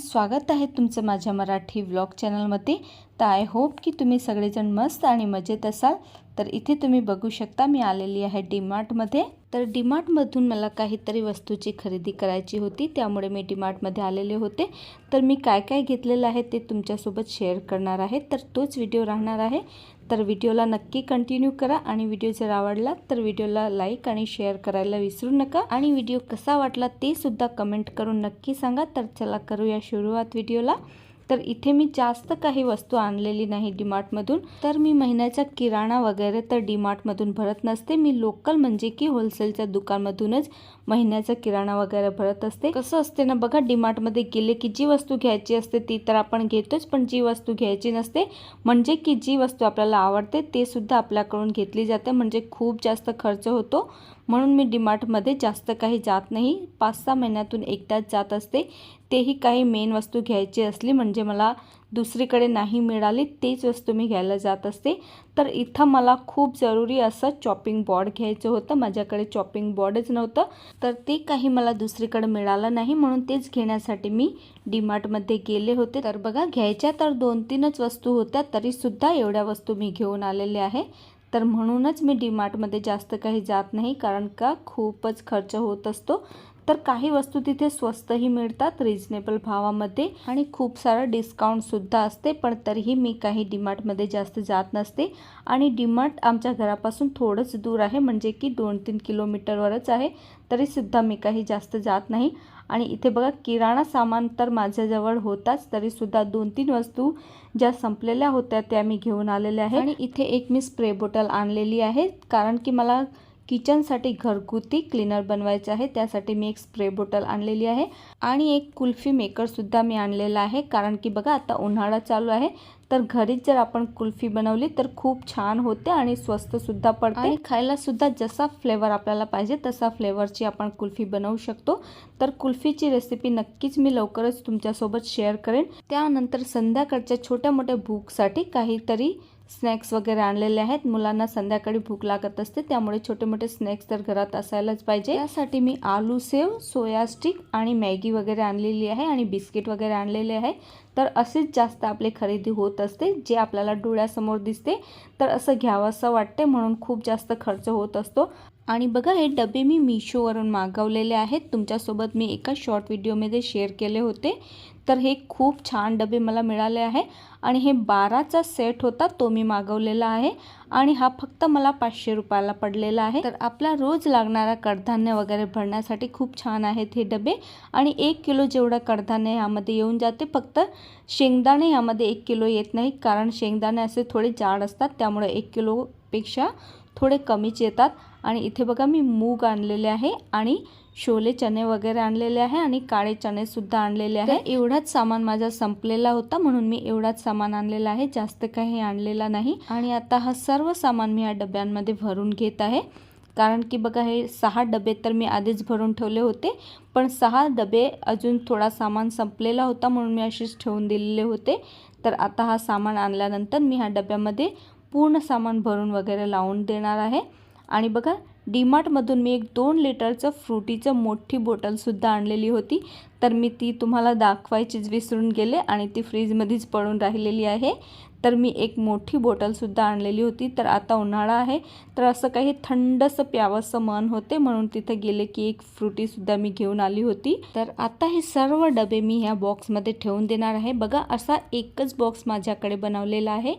स्वागत आहे तुमचं माझ्या मराठी व्लॉग चॅनलमध्ये तर आय होप की तुम्ही सगळेजण मस्त आणि मजेत असाल. तर इथे तुम्ही बघू शकता मी आलेली आहे डीमार्टमध्ये. तर डीमार्टमधून मला काहीतरी वस्तूची खरेदी करायची होती त्यामुळे मी डीमार्टमध्ये आलेले होते. तर मी काय काय घेतलेलं आहे ते तुमच्यासोबत शेअर करणार आहे. तर तोच व्हिडिओ राहणार आहे. तर व्हिडिओला नक्की कंटिन्यू करा आणि व्हिडिओ जर आवडला तर व्हिडिओला लाईक आणि शेअर करायला विसरू नका. आणि व्हिडिओ कसा वाटला ते सुद्धा कमेंट करून नक्की सांगा. तर चला करूया सुरुवात व्हिडिओला. तर इथे मी जास्त काही वस्तू आणलेली नाही डीमार्टमधून. तर मी महिन्याचा किराणा वगैरे तर डीमार्टमधून भरत नसते. मी लोकल म्हणजे की होलसेलच्या दुकानमधूनच महिन्याचा किराणा वगैरे भरत असते. कसं असते ना बघा डीमार्टमध्ये गेले की जी वस्तू घ्यायची असते ती तर आपण घेतोच पण जी वस्तू घ्यायची नसते म्हणजे की जी वस्तू आपल्याला आवडते ते सुद्धा आपल्याकडून घेतली जाते म्हणजे खूप जास्त खर्च होतो. म्हणून मी डीमार्टमध्ये जास्त काही जात नाही. पाच सहा महिन्यातून एकदाच जात असते. तेही काही मेन वस्तू घ्यायची असली म्हणजे मला दुसरीकडे नाही मिळाली तेच वस्तू मी घ्यायला जात असते. तर इथं मला खूप जरुरी असं चॉपिंग बॉर्ड घ्यायचं होतं. माझ्याकडे चॉपिंग बॉर्डच नव्हतं. तर ते काही मला दुसरीकडे मिळालं नाही म्हणून तेच घेण्यासाठी मी डीमार्टमध्ये गेले होते. तर बघा घ्यायच्या तर दोन तीनच वस्तू होत्या तरीसुद्धा एवढ्या वस्तू मी घेऊन आलेले आहे. तर म्हणूनच मी डीमार्टमध्ये जास्त काही जात नाही कारण का? खूपच खर्च होत असतो. तर काही वस्तू तिथे स्वस्तही मिळतात रिजनेबल भावामध्ये आणि खूप सारं डिस्काउंटसुद्धा असते पण तरीही मी काही डीमार्टमध्ये जास्त जात नसते. आणि डीमार्ट आमच्या घरापासून थोडंच दूर आहे म्हणजे की दोन तीन किलोमीटरवरच आहे तरीसुद्धा मी काही जास्त जात नाही. आणि इथे बघा किराणा सामान तर माझ्याजवळ होताच तरीसुद्धा दोन तीन वस्तू ज्या संपलेल्या होत्या त्या मी घेऊन आलेल्या आहे. आणि इथे एक मी स्प्रे बॉटल आणलेली आहे कारण की मला किचनसाठी घरगुती क्लीनर बनवायचं आहे. त्यासाठी मी एक स्प्रे बॉटल आणलेली आहे. आणि एक कुल्फी मेकरसुद्धा मी आणलेला आहे. कारण की बघा आता उन्हाळा चालू आहे. तर घरीच जर आपण कुल्फी बनवली तर खूप छान होते आणि स्वस्तसुद्धा पडते. आणि खायलासुद्धा जसा फ्लेवर आपल्याला पाहिजे तसा फ्लेवरची आपण कुल्फी बनवू शकतो. तर कुल्फीची रेसिपी नक्कीच मी लवकरच तुमच्यासोबत शेअर करेन. त्यानंतर संध्याकाळच्या छोट्या मोठ्या भूकसाठी काहीतरी स्नॅक्स वगैरे आणलेले आहेत. मुलांना संध्याकाळी भूक लागत असते त्यामुळे छोटे मोठे स्नॅक्स तर घरात असायलाच पाहिजे. त्यासाठी मी आलू सेव सोया स्टिक आणि मॅगी वगैरे आणलेली आहे आणि बिस्किट वगैरे आणलेले आहे. तर असेच जास्त आपली खरेदी होत असते जे आपल्याला डोळ्यासमोर दिसते. तर असं घ्यावं असं वाटते म्हणून खूप जास्त खर्च होत असतो. आणि बघा हे डबे मी मिशोवरून मागवलेले आहेत. तुमच्यासोबत मी एका शॉर्ट व्हिडिओमध्ये शेअर केले होते. तर हे खूप छान डबे मला मिळाले आहे. आणि हे बाराचा सेट होता तो मी मागवलेला आहे. आणि हा फक्त मला पाचशे रुपयाला पडलेला आहे. तर आपला रोज लागणारा कडधान्य वगैरे भरण्यासाठी खूप छान आहेत हे डबे. आणि एक किलो जेवढा कडधान्य ह्यामध्ये येऊन जाते फक्त शेंगदाणे ह्यामध्ये एक किलो येत नाही कारण शेंगदाणे असे थोडे जाड असतात त्यामुळे एक किलो पेक्षा थोडे कमीच येतात. आणि इथे बघा मी मूग आणलेले आहे आणि शोले चणे वगैरे आणलेले आहे आणि काळे चणेसुद्धा आणलेले आहे. एवढाच सामान माझा संपलेला होता म्हणून मी एवढाच सामान आणलेला आहे. जास्त काही आणलेला नाही. आणि आता हा सर्व सामान मी या डब्यांमध्ये भरून घेत आहे. कारण की बघा हे सहा डबे तर मी आधीच भरून ठेवले होते पण सहा डबे अजून थोडा सामान संपलेला होता म्हणून मी असेच ठेवून दिलेले होते. तर आता हा सामान आणल्यानंतर मी ह्या डब्यामध्ये पूर्ण सामान भरून वगैरे लावून देणार आहे. आणि बघा डीमार्टमधून मी एक दोन लिटरचं फ्रुटीचं मोठी बॉटलसुद्धा आणलेली होती. तर मी ती तुम्हाला दाखवायचीच विसरून गेले आणि ती फ्रीजमध्येच पडून राहिलेली आहे. तर मी एक मोठी बॉटलसुद्धा आणलेली होती तर आता उन्हाळा आहे. तर असं काही थंडसं प्यावंसं मन होते म्हणून तिथे गेले की एक फ्रुटीसुद्धा मी घेऊन आली होती. तर आता हे सर्व डबे मी ह्या बॉक्समध्ये ठेवून देणार आहे. बघा असा एकच बॉक्स माझ्याकडे बनवलेला आहे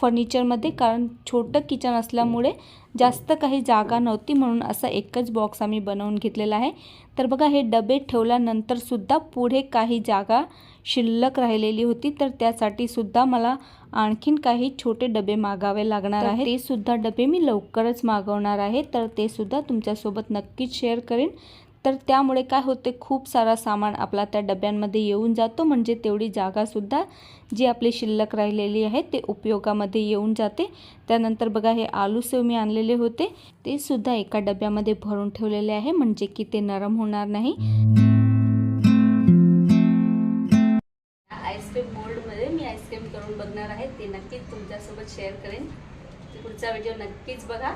फर्निचरमध्ये कारण छोटं किचन असल्यामुळे जास्त काही जागा नव्हती म्हणून असा एकच बॉक्स आम्ही बनवून घेतलेला आहे. तर बघा हे डबे ठेवल्यानंतरसुद्धा पुढे काही जागा शिल्लक राहिलेली होती तर त्यासाठी सुद्धा मला आणखीन काही छोटे डबे मागावे लागणार आहे ते सुद्धा डबे मी लवकरच मागवणार आहे तर ते सुद्धा तुमच्यासोबत नक्कीच शेअर करेन. तर त्यामुळे काय होते खूप सारा सामान आपला त्या डब्यांमध्ये येऊन जातो म्हणजे तेवढी जागासुद्धा जी आपली शिल्लक राहिलेली आहे ते उपयोगामध्ये येऊन जाते. त्यानंतर बघा हे आलू सेव मी आणलेले होते ते सुद्धा एका डब्यामध्ये भरून ठेवलेले आहे म्हणजे की ते नरम होणार नाही. करून बघणार आहे ते नक्कीच तुमच्यासोबत शेअर करेन. पुढचा व्हिडिओ नक्कीच बघा.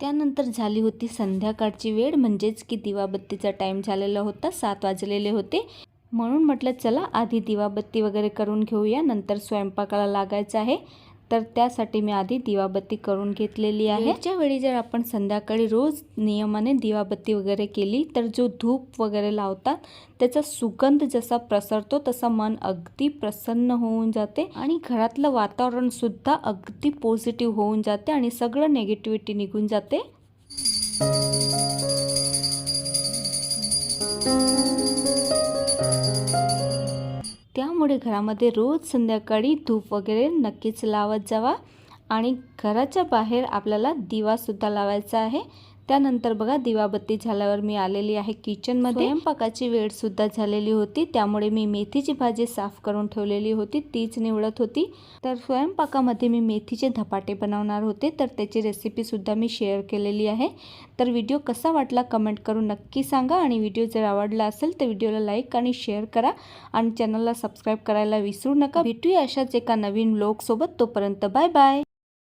त्यानंतर झाली होती संध्याकाळची वेळ म्हणजेच की दिवाबत्तीचा टाईम झालेला होता सात वाजलेले होते. म्हणून म्हटलं चला आधी दिवाबत्ती वगैरे करून घेऊया नंतर स्वयंपाकाला लागायचं आहे. तर त्यासाठी मी आधी दिवाबत्ती करून घेतलेली आहे. वेळच्या वेळी जर आपण संध्याकाळी रोज नियमाने दिवाबत्ती वगैरे केली तर जो धूप वगैरे लावतात त्याचा सुगंध जसा प्रसरतो तसा मन अगदी प्रसन्न होऊन जाते आणि घरातलं वातावरण सुद्धा अगदी पॉझिटिव्ह होऊन जाते आणि सगळं नेगेटिव्हिटी निघून जाते. त्यामुळे घरामध्ये रोज संध्याकाळी धूप वगैरे नक्कीच लावत जावा. आणि घराच्या बाहेर आपल्याला दिवासुद्धा लावायचा आहे. त्यानंतर बघा दिवाबत्ती झाल्यावर मी आलेली आहे किचनमध्ये. स्वयंपाकाची वेळसुद्धा झालेली होती. त्यामुळे मी मेथीची भाजी साफ करून ठेवलेली होती. तीच निवडत होती. तर स्वयंपाकामध्ये मी मेथीचे धपाटे बनवणार होते. तर त्याची रेसिपीसुद्धा मी शेअर केलेली आहे. तर व्हिडिओ कसा वाटला कमेंट करून नक्की सांगा. आणि व्हिडिओ जर आवडला असेल तर व्हिडिओला लाईक आणि शेअर करा. आणि चॅनलला सबस्क्राईब करायला विसरू नका. भेटूया अशाच एका नवीन ब्लॉगसोबत तोपर्यंत बाय बाय